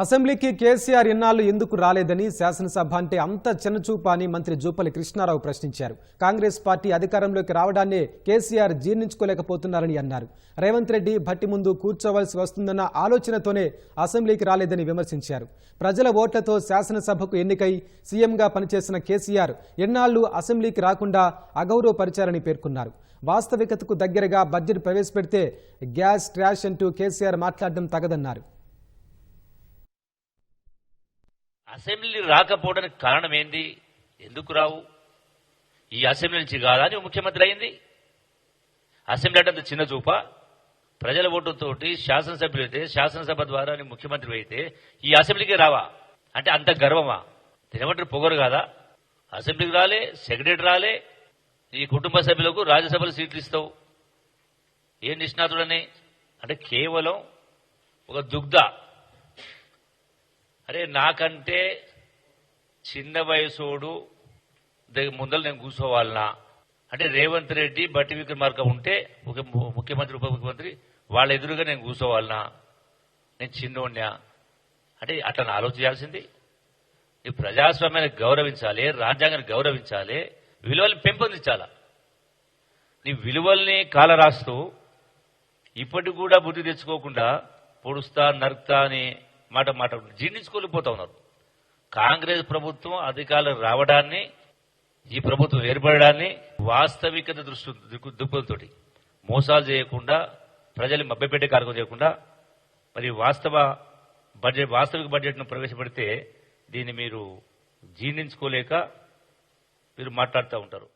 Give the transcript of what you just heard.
అసెంబ్లీకి కేసీఆర్ ఇన్నాళ్ళు ఎందుకు రాలేదని శాసనసభ అంటే అంత చిన్నచూప అని మంత్రి జూపల్లి కృష్ణారావు ప్రశ్నించారు. కాంగ్రెస్ పార్టీ అధికారంలోకి రావడాన్నే కేసీఆర్ జీర్ణించుకోలేకపోతున్నారని అన్నారు. రేవంత్ రెడ్డి భట్టి ముందు కూర్చోవలసి వస్తుందన్న ఆలోచనతోనే అసెంబ్లీకి రాలేదని విమర్శించారు. ప్రజల ఓట్లతో శాసనసభకు ఎన్నికై సీఎంగా పనిచేసిన కేసీఆర్ ఎన్నాళ్ళు అసెంబ్లీకి రాకుండా అగౌరవపరిచారని పేర్కొన్నారు. వాస్తవికతకు దగ్గరగా బడ్జెట్ ప్రవేశపెడితే గ్యాస్ ట్రాష్ అంటూ కేసీఆర్ మాట్లాడడం తగదన్నారు. అసెంబ్లీ రాకపోవడానికి కారణం ఏంది ఎందుకు రావు? ఈ అసెంబ్లీ నుంచి కాదా అని ముఖ్యమంత్రి అయింది. అసెంబ్లీ అంటే అంత చిన్న చూప. ప్రజల ఓటుతోటి శాసనసభ్యులు అయితే శాసనసభ ద్వారా నీ ముఖ్యమంత్రి అయితే ఈ అసెంబ్లీకి రావా? అంటే అంత గర్వమా? తినమంటారు పొగరు కాదా? అసెంబ్లీకి రాలే సెక్రటరీ రాలే. ఈ కుటుంబ సభ్యులకు రాజ్యసభలో సీట్లు ఇస్తావు. ఏం నిష్ణాతుడని? అంటే కేవలం ఒక దుగ్ధ. అరే నాకంటే చిన్న వయసోడు దగ్గర ముందర నేను కూర్చోవాలనా? అంటే రేవంత్ రెడ్డి బట్టి విక్రమార్క ఉంటే ఒక ముఖ్యమంత్రి ఉప ముఖ్యమంత్రి వాళ్ళ ఎదురుగా నేను కూర్చోవాలనా? నేను చిన్నోడ్నా? అంటే అట్లా ఆలోచించాల్సింది ఈ ప్రజాస్వామ్యాన్ని గౌరవించాలి రాజ్యాంగాన్ని గౌరవించాలి విలువల్ని పెంపొందించాలా? నీ విలువల్ని కాలరాస్తూ ఇప్పటికి కూడా బుద్ధి తెచ్చుకోకుండా పొడుస్తా నరుకుతా అని మాట మాట జీర్ణించుకోలేకపోతా ఉన్నారు కాంగ్రెస్ ప్రభుత్వం అధికారులు రావడాన్ని ఈ ప్రభుత్వం ఏర్పడడాన్ని వాస్తవికత దృష్టి దృక్పథంతో మోసాలు చేయకుండా ప్రజలు మభ్యపెట్టే కార్యక్రమం చేయకుండా మరి వాస్తవ బడ్జెట్ వాస్తవిక బడ్జెట్ను ప్రవేశపెడితే దీన్ని మీరు జీర్ణించుకోలేక మీరు మాట్లాడుతూ ఉంటారు.